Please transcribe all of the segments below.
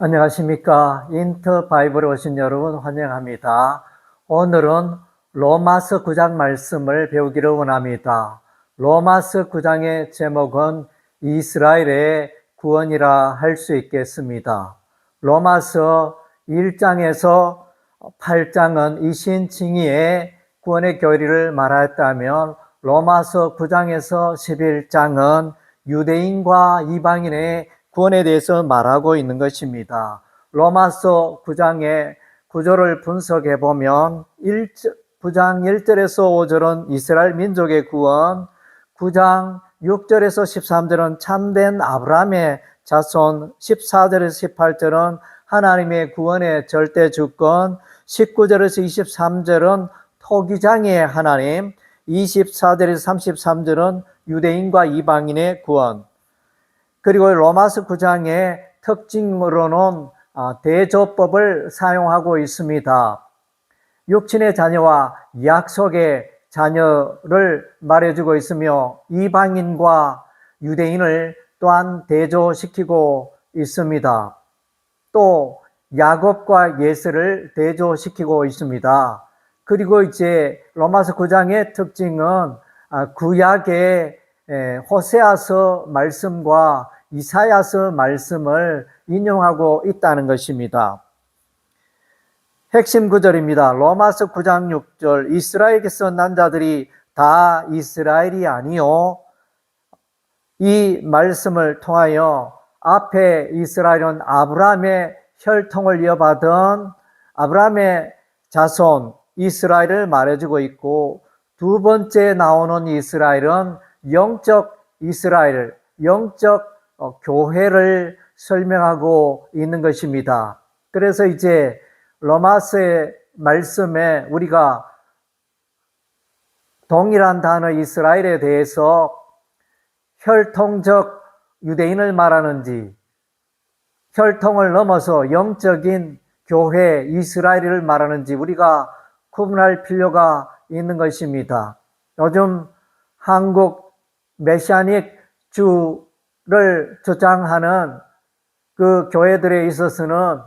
안녕하십니까. 인터 바이블에 오신 여러분 환영합니다. 오늘은 로마서 9장 말씀을 배우기를 원합니다. 로마서 9장의 제목은 이스라엘의 구원이라 할 수 있겠습니다. 로마서 1장에서 8장은 이신칭의의 구원의 교리를 말하였다면 로마서 9장에서 11장은 유대인과 이방인의 구원에 대해서 말하고 있는 것입니다. 로마서 9장의 구조를 분석해 보면 9장 1절에서 5절은 이스라엘 민족의 구원, 9장 6절에서 13절은 참된 아브라함의 자손, 14절에서 18절은 하나님의 구원의 절대 주권, 19절에서 23절은 토기장의 하나님, 24절에서 33절은 유대인과 이방인의 구원, 그리고 로마서 9장의 특징으로는 아, 대조법을 사용하고 있습니다. 육친의 자녀와 약속의 자녀를 말해주고 있으며 이방인과 유대인을 또한 대조시키고 있습니다. 또 야곱과 예스를 대조시키고 있습니다. 그리고 이제 로마서 9장의 특징은 아, 구약의 호세아서 말씀과 이사야서 말씀을 인용하고 있다는 것입니다. 핵심 구절입니다. 로마서 9장 6절 이스라엘에서 난 자들이 다 이스라엘이 아니요 이 말씀을 통하여 앞에 이스라엘은 아브라함의 혈통을 이어받은 아브라함의 자손 이스라엘을 말해주고 있고 두 번째 나오는 이스라엘은 영적 이스라엘, 영적 어, 교회를 설명하고 있는 것입니다. 그래서 이제 로마서의 말씀에 우리가 동일한 단어 이스라엘에 대해서 혈통적 유대인을 말하는지 혈통을 넘어서 영적인 교회 이스라엘을 말하는지 우리가 구분할 필요가 있는 것입니다. 요즘 한국 메시아닉 주를 주장하는 그 교회들에 있어서는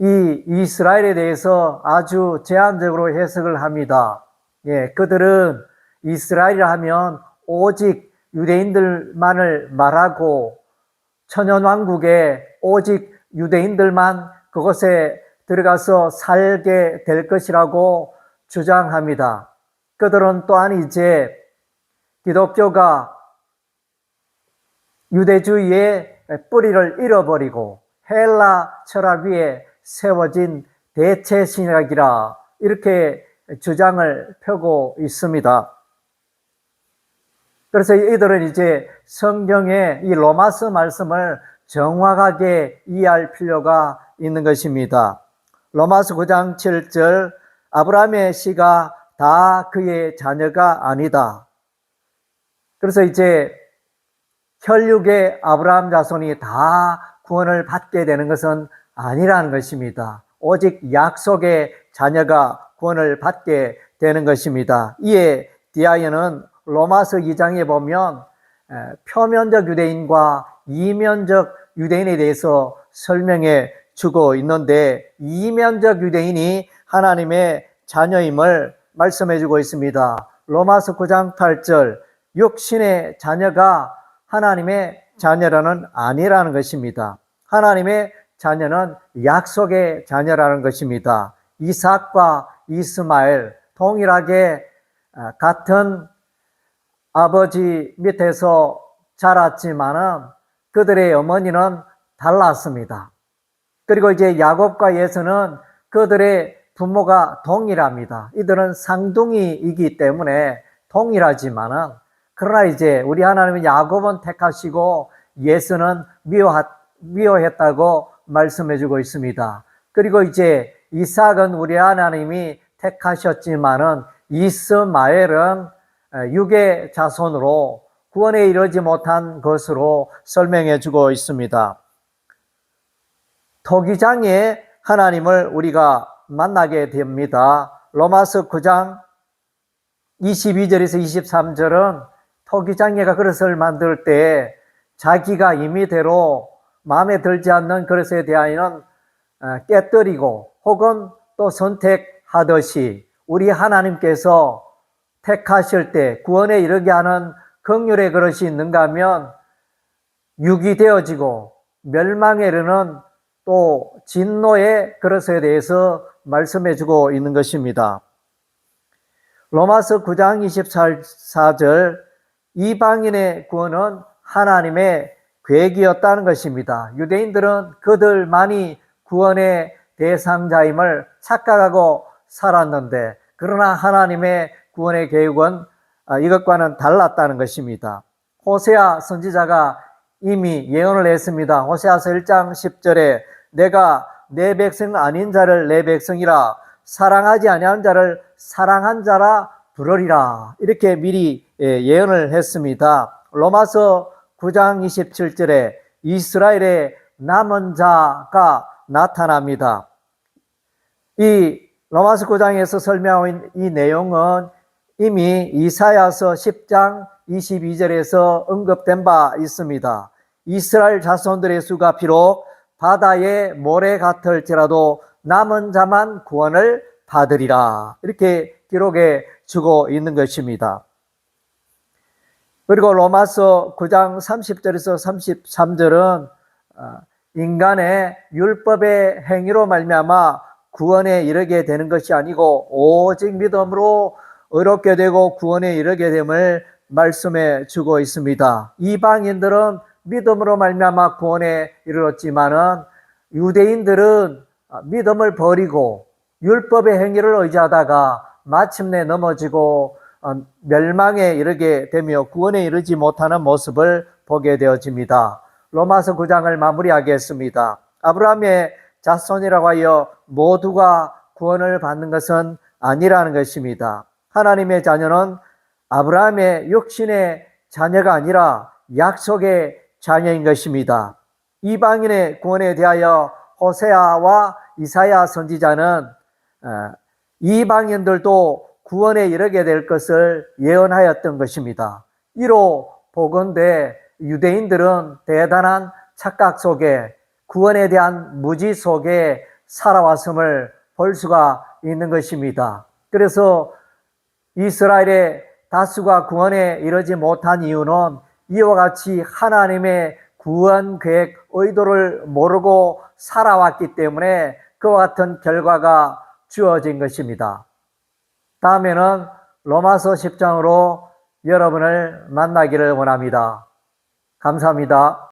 이 이스라엘에 대해서 아주 제한적으로 해석을 합니다. 예, 그들은 이스라엘을 하면 오직 유대인들만을 말하고 천연왕국에 오직 유대인들만 그곳에 들어가서 살게 될 것이라고 주장합니다. 그들은 또한 이제 기독교가 유대주의의 뿌리를 잃어버리고 헬라 철학 위에 세워진 대체 신학이라 이렇게 주장을 펴고 있습니다. 그래서 이들은 이제 성경의 이 로마서 말씀을 정확하게 이해할 필요가 있는 것입니다. 로마서 9장 7절 아브라함의 씨가 다 그의 자녀가 아니다. 그래서 이제 혈육의 아브라함 자손이 다 구원을 받게 되는 것은 아니라는 것입니다. 오직 약속의 자녀가 구원을 받게 되는 것입니다. 이에 디아이는 로마서 2장에 보면 표면적 유대인과 이면적 유대인에 대해서 설명해 주고 있는데 이면적 유대인이 하나님의 자녀임을 말씀해 주고 있습니다. 로마서 9장 8절 육신의 자녀가 하나님의 자녀라는 아니라는 것입니다. 하나님의 자녀는 약속의 자녀라는 것입니다. 이삭과 이스마엘 동일하게 아, 같은 아버지 밑에서 자랐지만은 그들의 어머니는 달랐습니다. 그리고 이제 야곱과 예수는 그들의 부모가 동일합니다. 이들은 쌍둥이이기 때문에 동일하지만은 그러나 이제 우리 하나님은 야곱은 택하시고 예수는 미워했다고 말씀해 주고 있습니다. 그리고 이제 이삭은 우리 하나님이 택하셨지만은 이스마엘은 육의 자손으로 구원에 이르지 못한 것으로 설명해 주고 있습니다. 토기장에 하나님을 우리가 만나게 됩니다. 로마서 9장 22절에서 23절은 토기장애가 그릇을 만들 때 자기가 임의대로 마음에 들지 않는 그릇에 대하여는 어, 깨뜨리고 혹은 또 선택하듯이 우리 하나님께서 택하실 때 구원에 이르게 하는 긍휼의 그릇이 있는가 하면 육이 되어지고 멸망에 이르는 또 진노의 그릇에 대해서 말씀해 주고 있는 것입니다. 로마서 9장 24절 이방인의 구원은 하나님의 계획이었다는 것입니다. 유대인들은 그들만이 구원의 대상자임을 착각하고 살았는데 그러나 하나님의 구원의 계획은 아, 이것과는 달랐다는 것입니다. 호세아 선지자가 이미 예언을 했습니다. 호세아서 1장 10절에 내가 내 백성 아닌 자를 내 백성이라 사랑하지 아니한 자를 사랑한 자라 부르리라 이렇게 미리 예, 예언을 했습니다. 로마서 9장 27절에 이스라엘의 남은 자가 나타납니다. 이 로마서 9장에서 설명하고 있는 이 내용은 이미 이사야서 10장 22절에서 언급된 바 있습니다. 이스라엘 자손들의 수가 비록 바다의 모래 같을지라도 남은 자만 구원을 받으리라. 이렇게 기록해 주고 있는 것입니다. 그리고 로마서 9장 30절에서 33절은 어, 인간의 율법의 행위로 말미암아 구원에 이르게 되는 것이 아니고 오직 믿음으로 의롭게 되고 구원에 이르게 됨을 말씀해 주고 있습니다. 이방인들은 믿음으로 말미암아 구원에 이르렀지만은 유대인들은 믿음을 버리고 율법의 행위를 의지하다가 마침내 넘어지고 어, 멸망에 이르게 되며 구원에 이르지 못하는 모습을 보게 되어집니다. 로마서 9장을 마무리하겠습니다. 아브라함의 자손이라고 하여 모두가 구원을 받는 것은 아니라는 것입니다. 하나님의 자녀는 아브라함의 육신의 자녀가 아니라 약속의 자녀인 것입니다. 이방인의 구원에 대하여 호세아와 이사야 선지자는 어, 이방인들도 구원에 이르게 될 것을 예언하였던 것입니다. 이로 보건대 유대인들은 대단한 착각 속에 구원에 대한 무지 속에 살아왔음을 볼 수가 있는 것입니다. 그래서 이스라엘의 다수가 구원에 이르지 못한 이유는 이와 같이 하나님의 구원 계획 의도를 모르고 살아왔기 때문에 그와 같은 결과가 주어진 것입니다. 다음에는 로마서 10장으로 여러분을 만나기를 원합니다. 감사합니다.